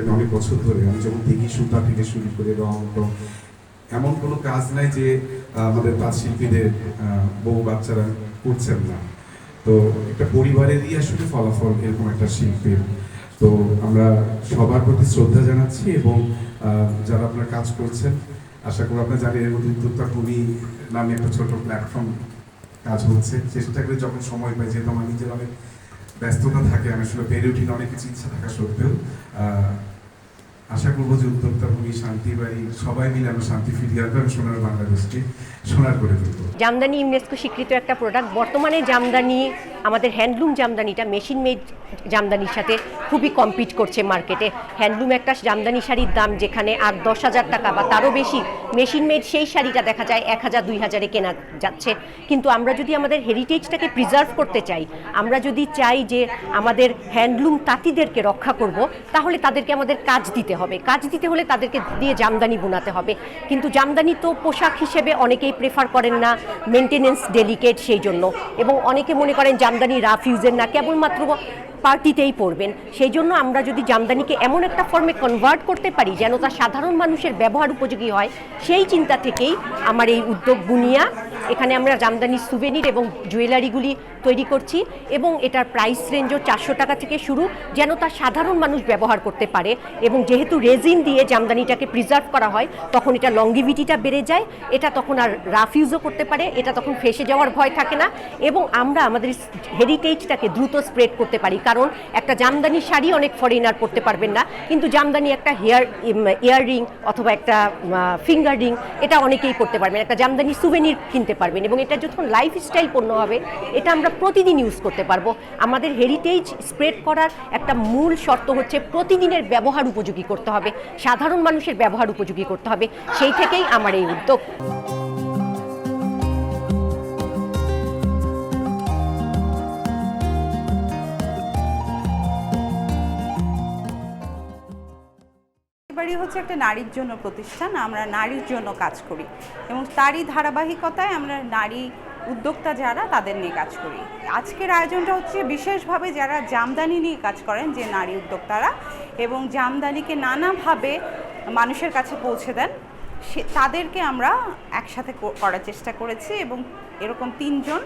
আমি অনেক বছর ধরে, আমি যখন দেখি সুতা থেকে শুরু করে রং টং, এমন কোনো কাজ নাই যে আমাদের তাঁত শিল্পীদের বউ বাচ্চারা করছেন না। তো একটা পরিবারেরই আসলে ফলাফল এরকম একটা শিল্পের। তো আমরা সবার প্রতি শ্রদ্ধা জানাচ্ছি এবং যারা আপনারা কাজ করছেন, আশা করি আপনারা জানেন এর মধ্যে উদ্যোক্তা ভূমি নামে একটা ছোট প্ল্যাটফর্ম কাজ হচ্ছে। চেষ্টা করে যখন সময় পাই, যেহেতু আমার নিজের অনেক ব্যস্ততা থাকে, আমি আসলে বেড়ে উঠি অনেক কিছু ইচ্ছা থাকা সত্ত্বেও। আশা করব যে উদ্যোক্তা, ভূমি, শান্তি, বাড়ি, সবাই মিলে আমরা শান্তি ফিরিয়ে আনব সোনার বাংলাদেশকে সোনার করে তুলবো। জামদানি ইউনেস্কো স্বীকৃত একটা প্রোডাক্ট বর্তমানে জামদানি আমাদের হ্যান্ডলুম জামদানিটা মেশিন মেড জামদানির সাথে খুবই কম্পিট করছে মার্কেটে হ্যান্ডলুম একটা জামদানি শাড়ির দাম যেখানে আর দশ হাজার টাকা বা তারও বেশি, মেশিন মেড সেই শাড়িটা দেখা যায় এক হাজার, দুই হাজারে কেনা যাচ্ছে। কিন্তু আমরা যদি আমাদের হেরিটেজটাকে প্রিজার্ভ করতে চাই, আমরা যদি চাই যে আমাদের হ্যান্ডলুম তাঁতিদেরকে রক্ষা করব, তাহলে তাদেরকে আমাদের কাজ দিতে হবে। কাজ দিতে হলে তাদেরকে দিয়ে জামদানি বোনাতে হবে। কিন্তু জামদানি তো পোশাক হিসেবে অনেকেই প্রেফার করেন না মেনটেনেন্স ডেলিকেট সেই জন্য। এবং অনেকে মনে করেন জামদানি রাফ ইউজের না কেবলমাত্র পার্টিতেই পড়বেন। সেই জন্য আমরা যদি জামদানিকে এমন একটা ফর্মে কনভার্ট করতে পারি, যেন তা সাধারণ মানুষের ব্যবহার উপযোগী হয়, সেই চিন্তা থেকেই আমার এই উদ্যোগ বুনিয়া। এখানে আমরা জামদানি সুভেনির এবং জুয়েলারিগুলি তৈরি করছি এবং এটার প্রাইস রেঞ্জও চারশো টাকা থেকে শুরু, যেন তা সাধারণ মানুষ ব্যবহার করতে পারে এবং যেহেতু রেজিন দিয়ে জামদানিটাকে প্রিজার্ভ করা হয়, তখন এটা লংগিভিটিটা বেড়ে যায়, এটা তখন আর রাফ ইউজও করতে পারে, এটা তখন ফেসে যাওয়ার ভয় থাকে না এবং আমরা আমাদের হেরিটেজটাকে দ্রুত স্প্রেড করতে পারি। কারণ একটা জামদানি শাড়ি অনেক ফরেনার পরতে পারবেন না, কিন্তু জামদানি একটা হেয়ার ইয়ার রিং অথবা একটা ফিঙ্গার রিং এটা অনেকেই পরতে পারবেন। একটা জামদানি সুভেনির কিনতে পারবেন এবং এটা যখন লাইফস্টাইল পণ্য হবে, এটা আমরা প্রতিদিন ইউজ করতে পারব। আমাদের হেরিটেজ স্প্রেড করার একটা মূল শর্ত হচ্ছে প্রতিদিনের ব্যবহার উপযোগী করতে হবে, সাধারণ মানুষের ব্যবহার উপযোগী করতে হবে, সেই থেকেই আমার এই উদ্যোগ। বাড়ি হচ্ছে একটা নারীর জন্য প্রতিষ্ঠান, আমরা নারীর জন্য কাজ করি। এবং তারই ধারাবাহিকতায় আমরা নারী উদ্যোক্তা যারা, তাদের নিয়ে কাজ করি। আজকের আয়োজনটা হচ্ছে বিশেষভাবে যারা জামদানি নিয়ে কাজ করেন, যে নারী উদ্যোক্তারা, এবং জামদানিকে নানাভাবে মানুষের কাছে পৌঁছে দেন, সে তাদেরকে আমরা একসাথে করার চেষ্টা করেছি এবং এরকম তিনজন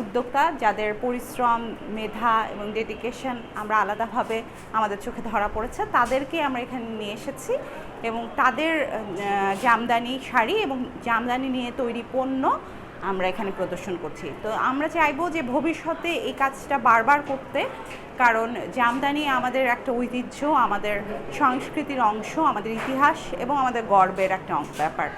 উদ্যোক্তা যাদের পরিশ্রম, মেধা এবং ডেডিকেশন আমরা আলাদাভাবে আমাদের চোখে ধরা পড়েছে, তাদেরকে আমরা এখানে নিয়ে এসেছি এবং তাদের জামদানি শাড়ি এবং জামদানি নিয়ে তৈরি পণ্য আমরা এখানে প্রদর্শন করছি। তো আমরা চাইব যে ভবিষ্যতে এই কাজটা বারবার করতে, কারণ জামদানি আমাদের একটা ঐতিহ্য, আমাদের সংস্কৃতির অংশ, আমাদের ইতিহাস এবং আমাদের গর্বের একটা ব্যাপার।